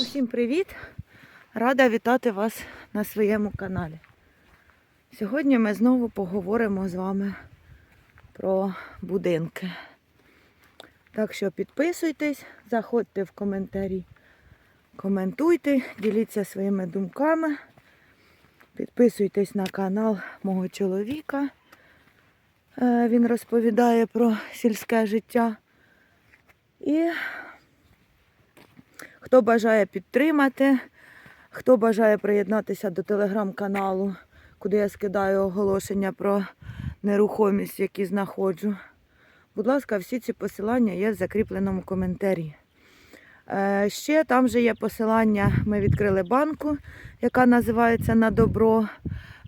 Усім привіт! Рада вітати вас на своєму каналі. Сьогодні ми знову поговоримо з вами про будинки. Так що підписуйтесь, заходьте в коментарі, коментуйте, діліться своїми думками. Підписуйтесь на канал мого чоловіка. Е, Він розповідає про сільське життя. І хто бажає підтримати, хто бажає приєднатися до телеграм-каналу, куди я скидаю оголошення про нерухомість, які знаходжу. Будь ласка, всі ці посилання є в закріпленому коментарі. Е, Ще там же є посилання. Ми відкрили банку, яка називається на добро.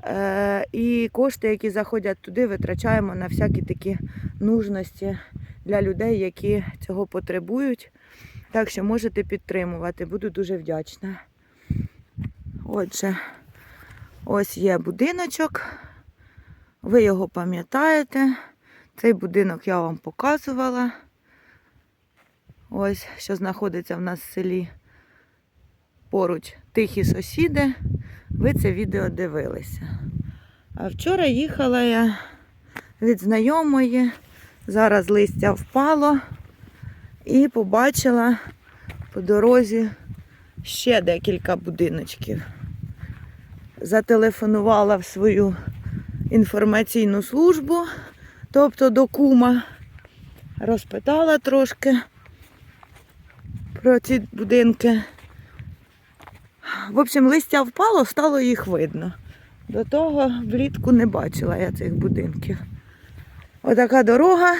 Е, І кошти, які заходять туди, витрачаємо на всякі такі нужності для людей, які цього потребують. Так що можете підтримувати, буду дуже вдячна. Отже, ось є будиночок. Ви його пам'ятаєте. Цей будинок я вам показувала. Ось, що знаходиться в нас в селі поруч тихі сусіди. Ви це відео дивилися. А вчора їхала я від знайомої. Зараз листя впало і побачила по дорозі ще декілька будиночків. Зателефонувала в свою інформаційну службу, тобто до кума, розпитала трошки про ці будинки. В общем, листя впало, стало їх видно. До того влітку не бачила я цих будинків. Отака дорога.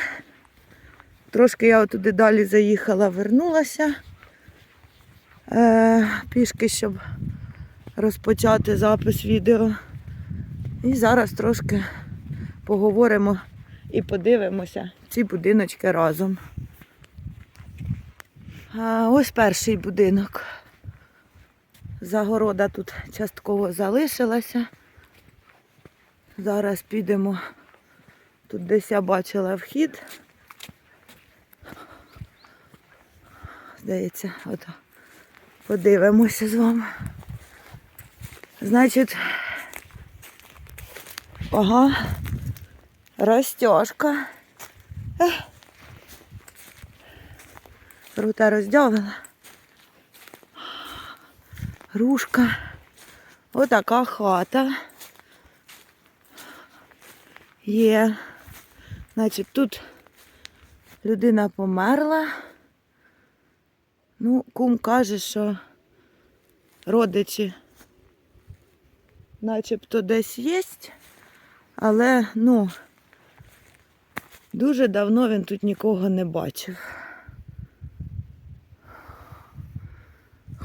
Трошки я туди далі заїхала, вернулася е, пішки, щоб розпочати запис відео. І зараз трошки поговоримо і подивимося ці будиночки разом. А ось перший будинок. Загорода тут частково залишилася. Зараз підемо. Тут десь я бачила вхід. Здається, от подивимося з вами. Значить, ага, розтяжка. Рута роздягнена. Рушка. Отака хата. Є. Значить, тут людина померла. Ну, кум каже, що родичі начебто десь є, але, ну, дуже давно він тут нікого не бачив.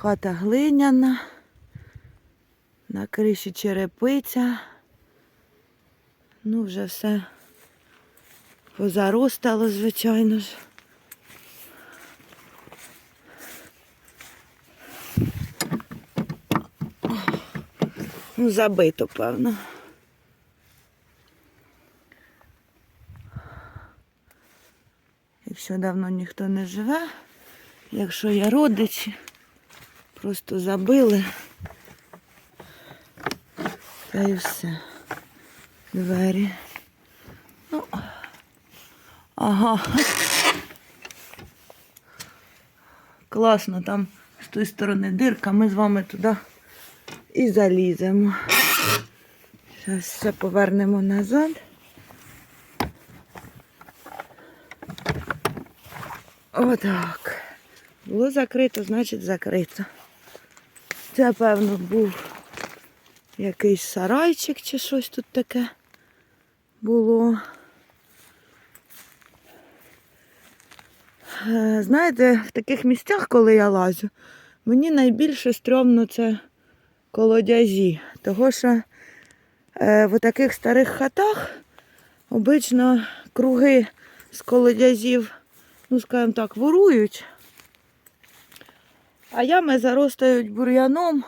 Хата глиняна, на криші черепиця. Ну, вже все позаростало, звичайно ж. Ну, забито, певно. Якщо давно ніхто не живе, якщо є родичі, просто забили. Та і все. Двері. Ну, ага. Класно, там з тої сторони дирка, ми з вами туди і заліземо. Зараз все повернемо назад. Отак. Було закрито, значить закрито. Це, певно, був якийсь сарайчик чи щось тут таке було. Е, Знаєте, в таких місцях, коли я лазю, мені найбільше стрьомно це колодязі. Того що е, в таких старих хатах обично круги з колодязів, ну, скажімо так, ворують. А ями заростають бур'яном,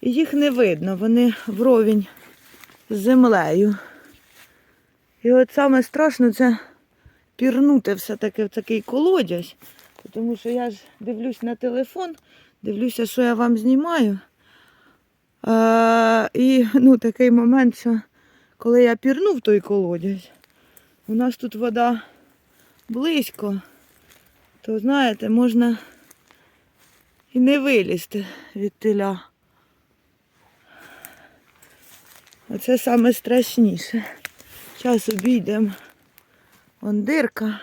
і їх не видно, вони вровень з землею. І от саме страшно це пірнути все-таки в такий колодязь, тому що я ж дивлюсь на телефон, дивлюся, що я вам знімаю. А, і ну, такий момент, що коли я пірну в той колодязь, у нас тут вода близько, то знаєте, можна і не вилізти від теля. Оце саме страшніше. Зараз обійдемо. Вон дирка.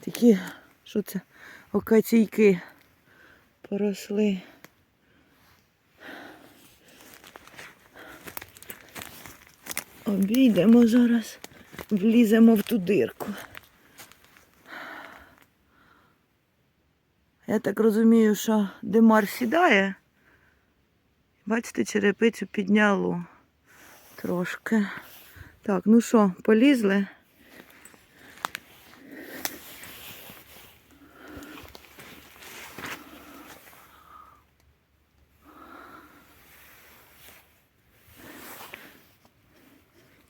Такі, що це, окаційки поросли. Обійдемо зараз, вліземо в ту дирку. Я так розумію, що димар сідає. Бачите, черепицю підняло трошки. Так, ну що, полізли?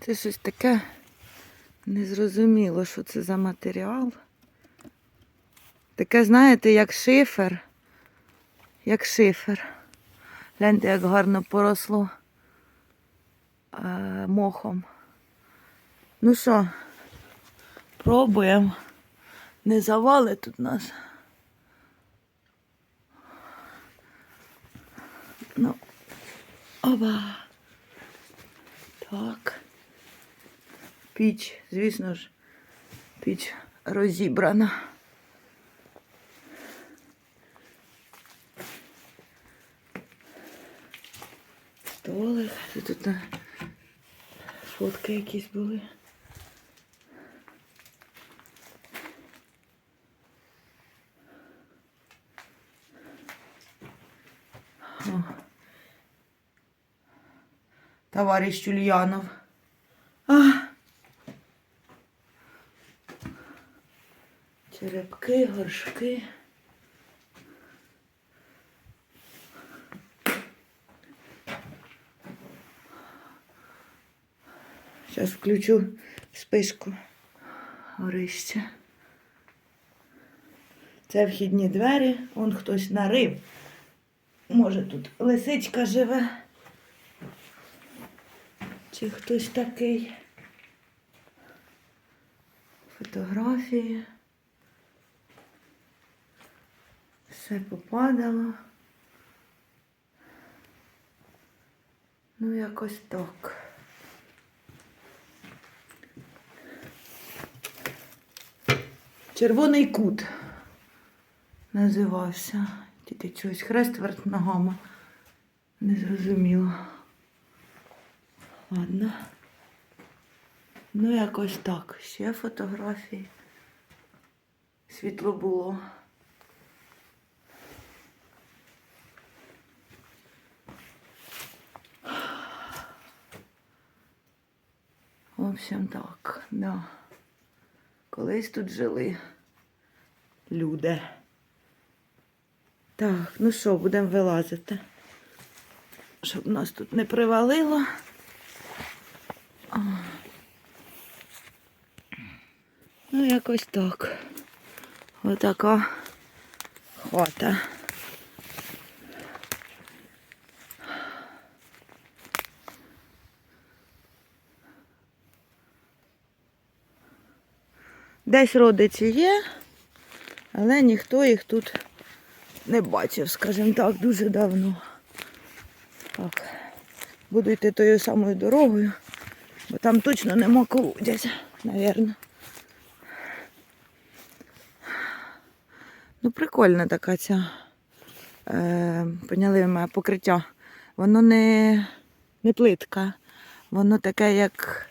Це щось таке незрозуміло, що це за матеріал. Таке, знаєте, як шифер. Як шифер. Гляньте, як гарно поросло е, мохом. Ну що, пробуємо. Не завали тут нас. Ну, оба. Так. Піч, звісно ж, піч розібрана. Столик. Тут фотки якісь були. О. Товарищ Ульянов. А. Черепки, горшки. Зараз включу спишку горище. Це вхідні двері, он хтось нарив. Може тут лисичка живе. Чи хтось такий? Фотографії. Все попадало. Ну, якось так. Червоний кут називався. Тільки чогось хрест верх ногами. Не зрозуміло. Ладно. Ну, якось так. Ще фотографії. Світло було. В общем, так, да. Колись тут жили люди. Так, ну що, будемо вилазити. Щоб нас тут не привалило. Ну, якось так. Отака хата. Десь родичі є, але ніхто їх тут не бачив, скажімо так, дуже давно. Так, буду йти тою самою дорогою, бо там точно нема колодязя, мабуть. Ну, прикольна така ця, е, поняли мене, покриття. Воно не, не плитка, воно таке, як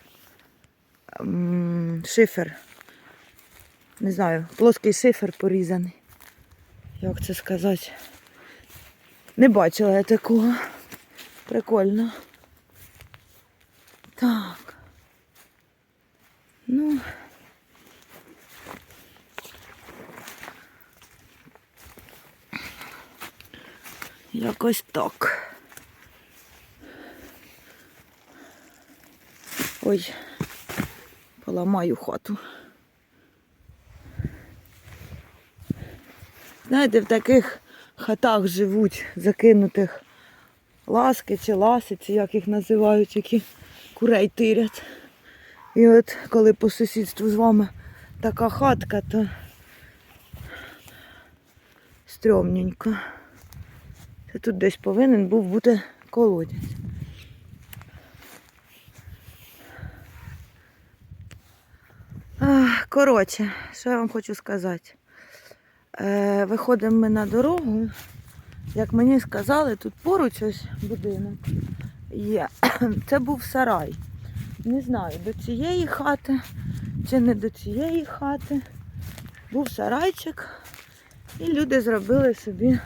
м, шифер. Не знаю, плоский шифер порізаний. Як це сказати? Не бачила я такого. Прикольно. Так. Ну. Якось так. Ой, поламаю хату. Знаєте, в таких хатах живуть, закинутих ласки чи ласиці, як їх називають, які курей тирять. І от коли по сусідству з вами така хатка, то стрьомненько. Це тут десь повинен був бути колодязь. Коротше, що я вам хочу сказати. Е, виходимо ми на дорогу. Як мені сказали, тут поруч ось будинок є. Це був сарай. Не знаю, до цієї хати чи не до цієї хати. Був сарайчик, і люди зробили собі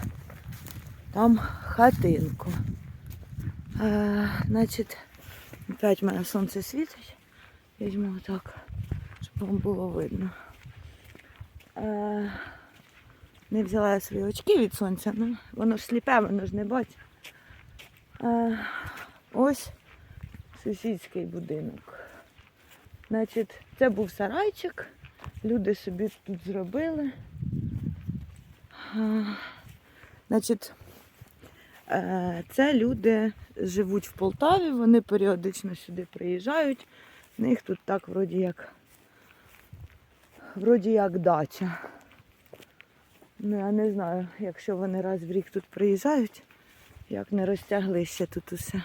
там хатинку. Е, значить, опять в мене сонце світить. Візьму так, щоб вам було видно. Е, не взяла я свої очки від сонця, ну воно ж сліпе, воно ж не бачить. Е, ось сусідський будинок. Значить, це був сарайчик, люди собі тут зробили. Е, Значить, це люди живуть в Полтаві, вони періодично сюди приїжджають. В них тут так вроді як вроді як дача. Ну, я не знаю, якщо вони раз в рік тут приїжджають, як не розтягли ще тут усе.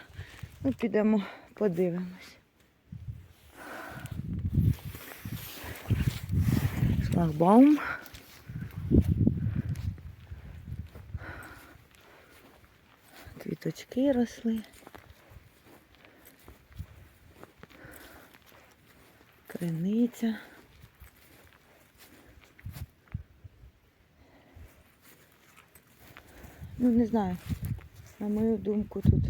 Ну, підемо подивимось. Шлагбаум. Квіточки росли. Криниця. Ну, не знаю. На мою думку, тут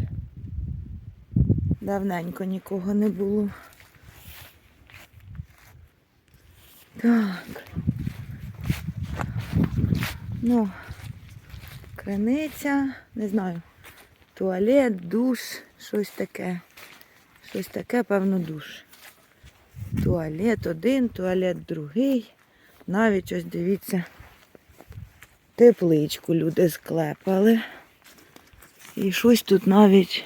давненько нікого не було. Так. Ну, криниця, не знаю. Туалет, душ, щось таке. Щось таке, певно, душ. Туалет один, туалет другий. Навіть ось дивіться, тепличку люди склепали. І щось тут навіть,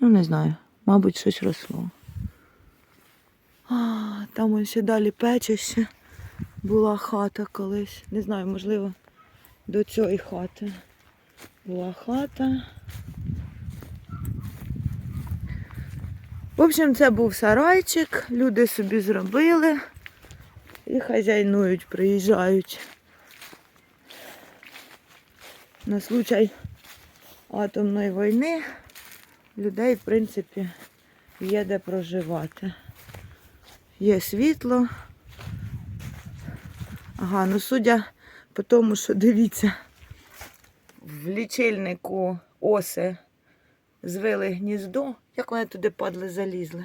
ну не знаю, мабуть, щось росло. А, там ось ще далі печище. Була хата колись. Не знаю, можливо, до цієї хати. Була хата. В общем, це був сарайчик, люди собі зробили і хазяйнують, приїжджають. На случай атомної війни людей, в принципі, є де проживати. Є світло. Ага, ну судя по тому, що дивіться, в лічильнику оси звили гніздо, як вони туди падли, залізли,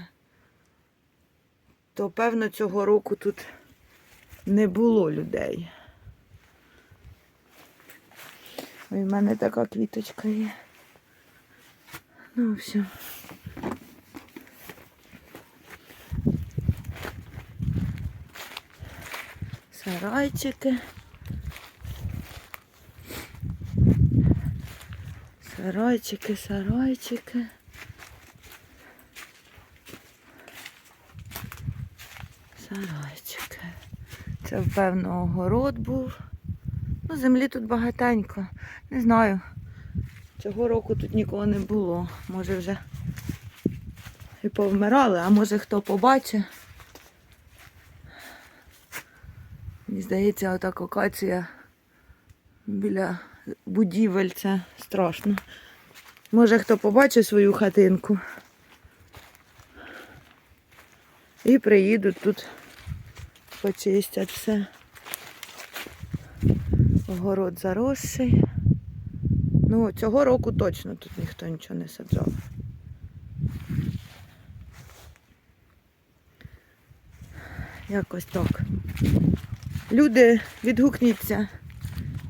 то певно цього року тут не було людей. Ой, в мене така квіточка є. Ну, все. Сарайчики. Сарайчики, сарайчики. Сарайчики. Це, певно, огород був. Ну, землі тут багатенько. Не знаю. Цього року тут нікого не було. Може вже і повмирали, а може хто побачить. Мені здається, ота кокація біля будівель це страшно. Може хто побачить свою хатинку. І приїдуть тут, почистять все. Огород заросший. Ну, цього року точно тут ніхто нічого не саджав. Якось так. Люди, відгукніться,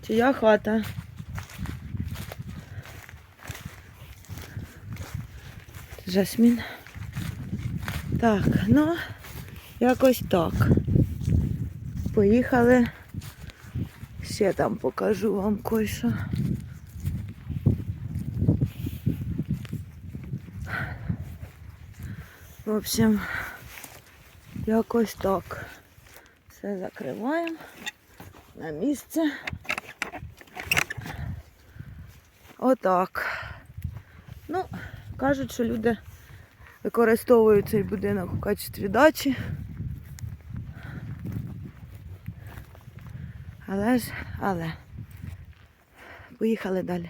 чия хата. Жасмін. Так, ну, якось так. Поїхали. Ще там покажу вам кое-що. В общем, якось так. Все закриваємо на місце. Отак. Ну, кажуть, що люди використовують цей будинок у качестві дачі. Але ж, але. Поїхали далі.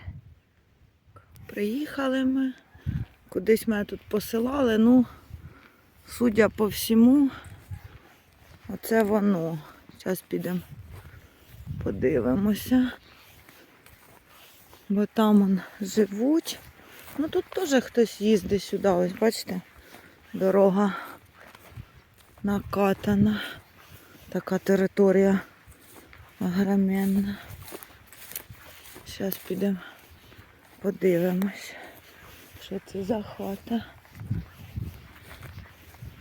Приїхали ми. Кудись мене тут посилали, ну, судя по всьому, оце воно. Зараз підемо подивимося. Бо там он живуть. Ну тут теж хтось їздить сюди, ось бачите, дорога накатана. Така територія огроменна. Зараз підемо подивимось, що це за хата.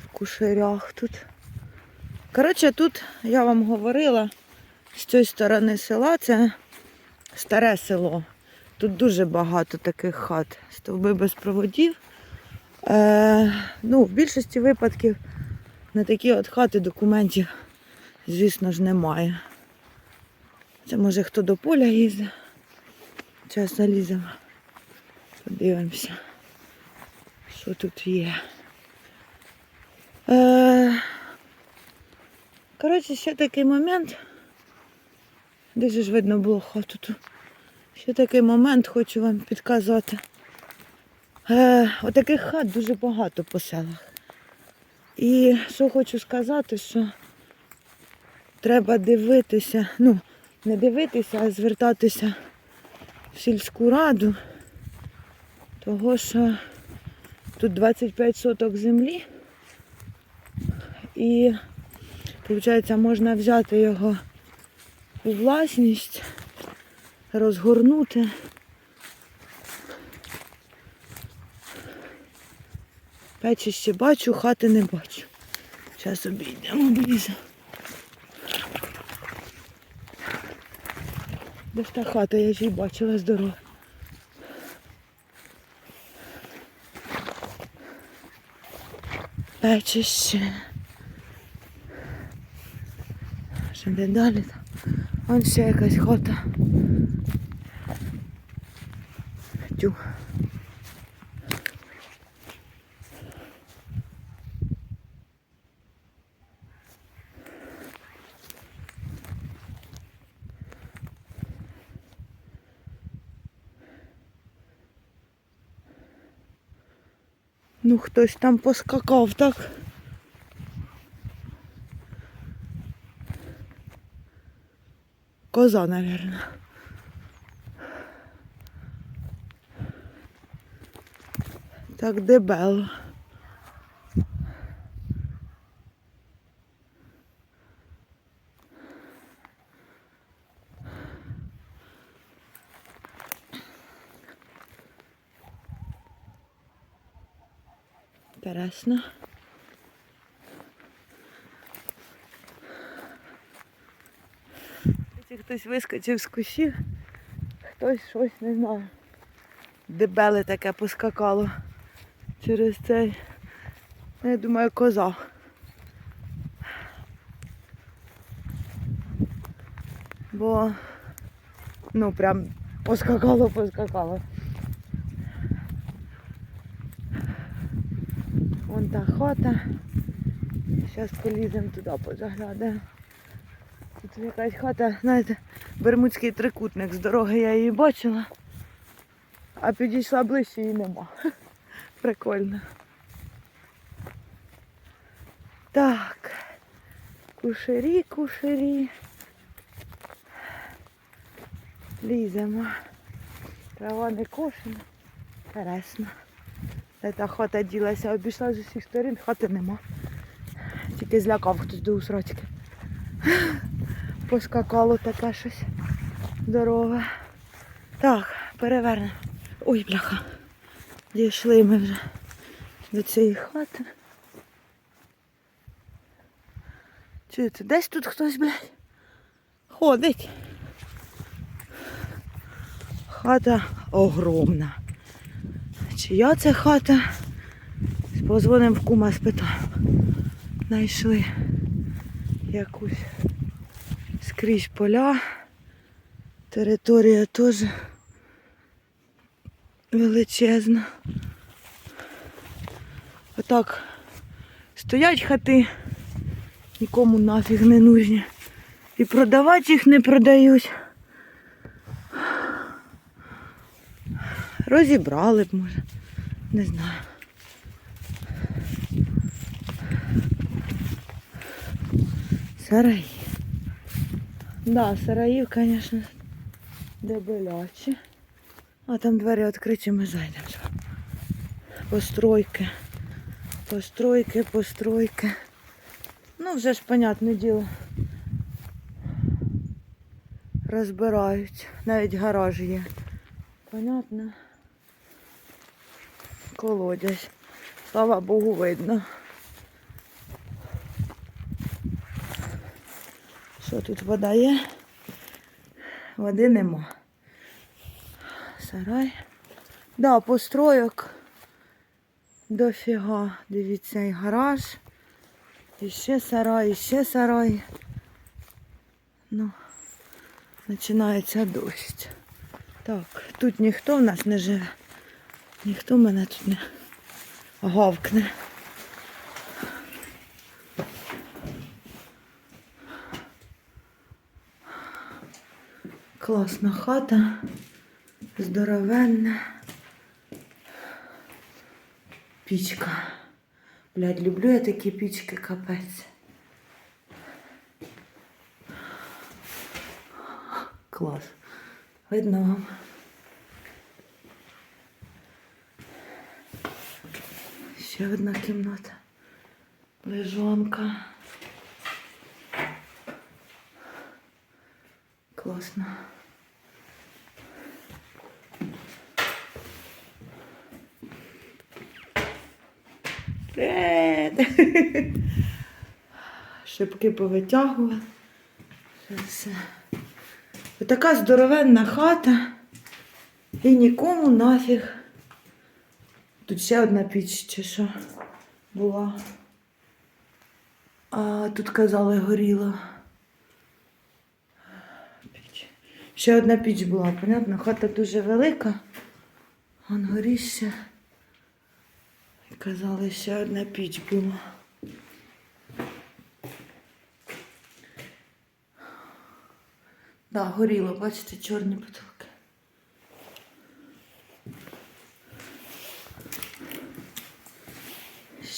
В кушерях тут. Коротше, тут я вам говорила, з цієї сторони села це старе село. Тут дуже багато таких хат. Стовби без проводів. Е, ну, в більшості випадків на такі от хати документів, звісно ж, немає. Це може хто до поля їздить. Зараз заліземо. Подивимося, що тут є. Е, коротше, ще такий момент. Де ж видно було хату тут. Ще такий момент хочу вам підказати. Е, отаких хат дуже багато по селах. І що хочу сказати, що треба дивитися, ну, не дивитися, а звертатися в сільську раду, того що тут 25 соток землі і, виходить, можна взяти його у власність розгорнути. Печі ще бачу, хати не бачу. Зараз обійдемо близько. Де ж та хата, я ж її бачила здорова. Печище. Ще де далі. Вон ще якась хата. Тю. Ну, хтось там поскакав, так? Коза, наверное. Так дебело. Якщо хтось вискочив з кущів, хтось щось не знаю. Дебеле таке поскакало через цей. Я думаю, коза. Бо ну прям поскакало, поскакало. Та хата. Зараз поліземо туди, позаглядаємо. Тут якась хата, знаєте, бермудський трикутник з дороги я її бачила, а підійшла ближче її нема. Прикольно. Так. Кушері, кушері. Ліземо. Трава не кошена. Інтересно. Та хата ділася, обійшла з усіх сторін, хати нема. Тільки злякав хтось до усрачки. Поскакало таке щось. Здорове. Так, перевернемо. Ой, бляха. Дійшли ми вже до цієї хати. Чуєте, десь тут хтось, блядь, ходить. Хата огромна. Чия це хата? Позвонимо в кума спитаємо. Знайшли якусь скрізь поля. Територія теж величезна. Отак стоять хати, нікому нафіг не нужні. І продавати їх не продають. Розібрали б, може. Не знаю. Сараї. Да, сараїв, звісно, дебелячі. А там двері відкриті, ми зайдемо. Постройки. Постройки, постройки. Ну, вже ж, понятне діло. Розбирають. Навіть гараж є. Понятно. Колодязь. Слава Богу, видно. Що тут вода є? Води нема. Сарай. Да, постройок. Дофіга. Дивіться, і гараж. І ще сарай, і ще сарай. Ну, починається дощ. Так, тут ніхто в нас не живе. Ніхто мене тут не гавкне. Класна хата, здоровенна. Пічка. Блядь, люблю я такі пічки, капець. Клас. Видно вам. Ще одна кімната. Лежанка. Класно. Привет! Шибки повитягували. Це все. Така здоровенна хата. І нікому нафіг. Тут ще одна піч чи що була. А тут казали горіла. Піч. Ще одна піч була, понятно? Хата дуже велика. Вон. І казали, ще одна піч була. Да, горіло, бачите, чорні потолки.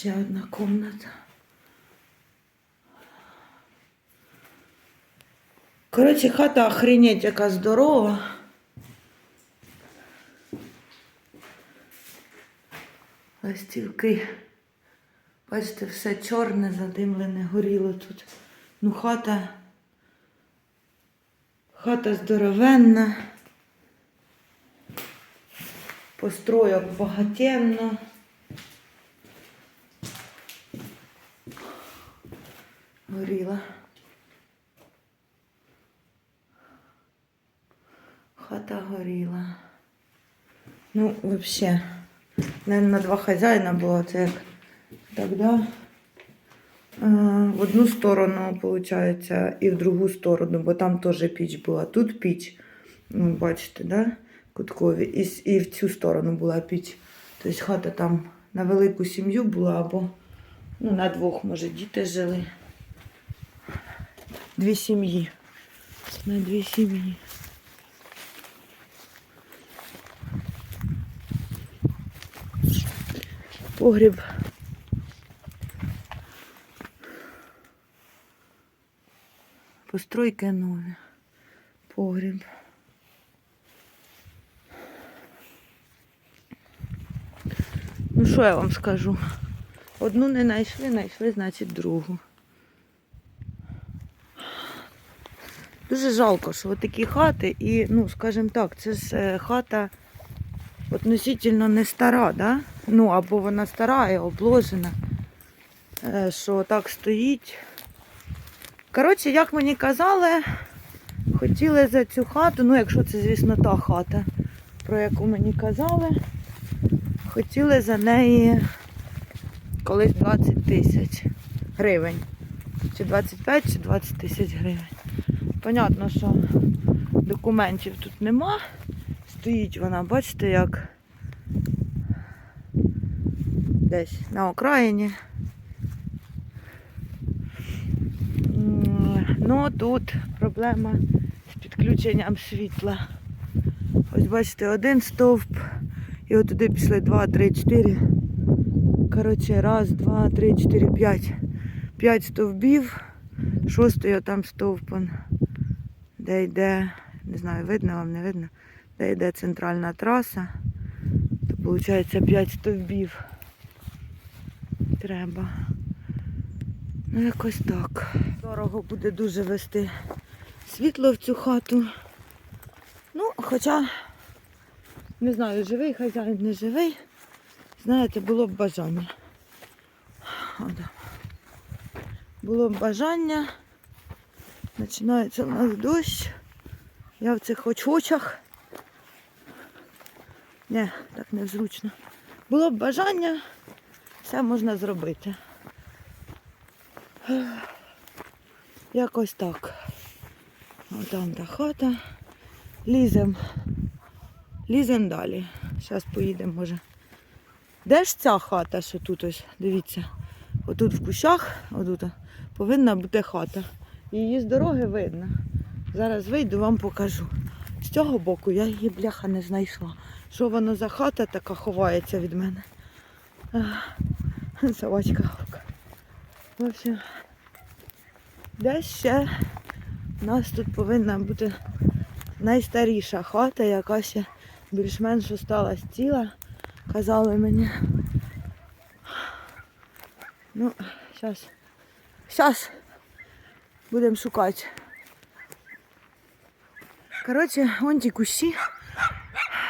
Ще одна комната. Коротше, хата охренеть яка здорова. Ластівки. Бачите, все чорне, задимлене, горіло тут. Ну, хата. Хата здоровенна. Постройок багатенно. Горіла. Хата горіла. Ну, взагалі, на два хазяїна було це як тоді. В одну сторону, виходить, і в другу сторону, бо там теж піч була. Тут піч, ну, бачите, да? куткові, і, і в цю сторону була піч. Тобто хата там на велику сім'ю була, або ну, на двох, може, діти жили. Дві сім'ї. На дві сім'ї. Погріб. Постройки нові. Погріб. Ну, що я вам скажу? Одну не знайшли, знайшли, значить, другу. Дуже жалко, що такі хати, і, ну, скажімо так, це ж е, хата относительно не стара, да? Ну, або вона стара і обложена, е, що так стоїть. Коротше, як мені казали, хотіли за цю хату, ну якщо це, звісно, та хата, про яку мені казали, хотіли за неї колись 20 тисяч гривень. Чи 25, чи 20 тисяч гривень. Понятно, що документів тут нема. Стоїть вона, бачите, як десь на окраїні. Ну тут проблема з підключенням світла. Ось бачите, один стовп. І от туди пішли два, три, чотири. Коротше, раз, два, три, чотири, п'ять. П'ять стовбів. Шостий отам стовп, он, де йде, не знаю, видно вам, не видно, де йде центральна траса. То виходить 5 стовбів. Треба. Ну, якось так. Дорого буде дуже вести світло в цю хату. Ну, хоча, не знаю, живий хазяїн, не живий. Знаєте, було б бажання. Було б бажання. Починається у нас дощ. Я в цих очочах. Ні, так незручно. Було б бажання, все можна зробити. Якось так. Отам та хата. Лізем. Лізем далі. Зараз поїдемо, може. Де ж ця хата, що тут ось? Дивіться. Отут в кущах, отут повинна бути хата. Її з дороги видно. Зараз вийду, вам покажу. З цього боку я її бляха не знайшла. Що воно за хата така ховається від мене? Собачка гавка. В общем, десь ще у нас тут повинна бути найстаріша хата, яка ще більш-менш осталась ціла, казали мені. Ну, зараз. Зараз будемо шукати. Коротше, вон ті кущі.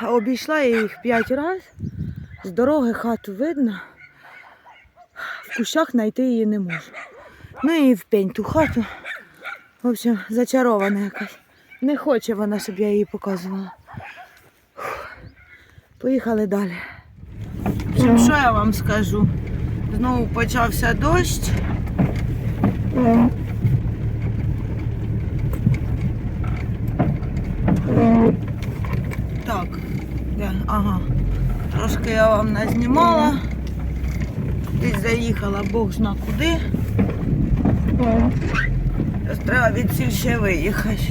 Обійшла я їх п'ять разів. З дороги хату видно. В кущах знайти її не можу. Ну і в пень ту хату. В общем, зачарована якась. Не хоче вона, щоб я її показувала. Фух. Поїхали далі. В що я вам скажу? Знову почався дощ. Так, де? ага. Трошки я вам назнімала. Десь заїхала, Бог зна куди. Зараз треба від ще виїхати.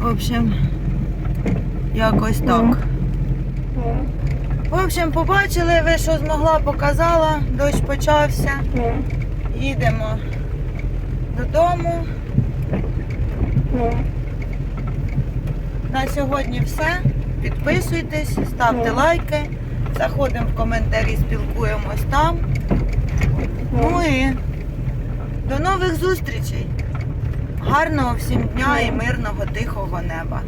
В общем, якось так. В общем, побачили ви, що змогла, показала. Дощ почався. Їдемо додому. На сьогодні все. Підписуйтесь, ставте лайки, заходимо в коментарі, спілкуємось там. Ну і до нових зустрічей. Гарного всім дня і мирного тихого неба.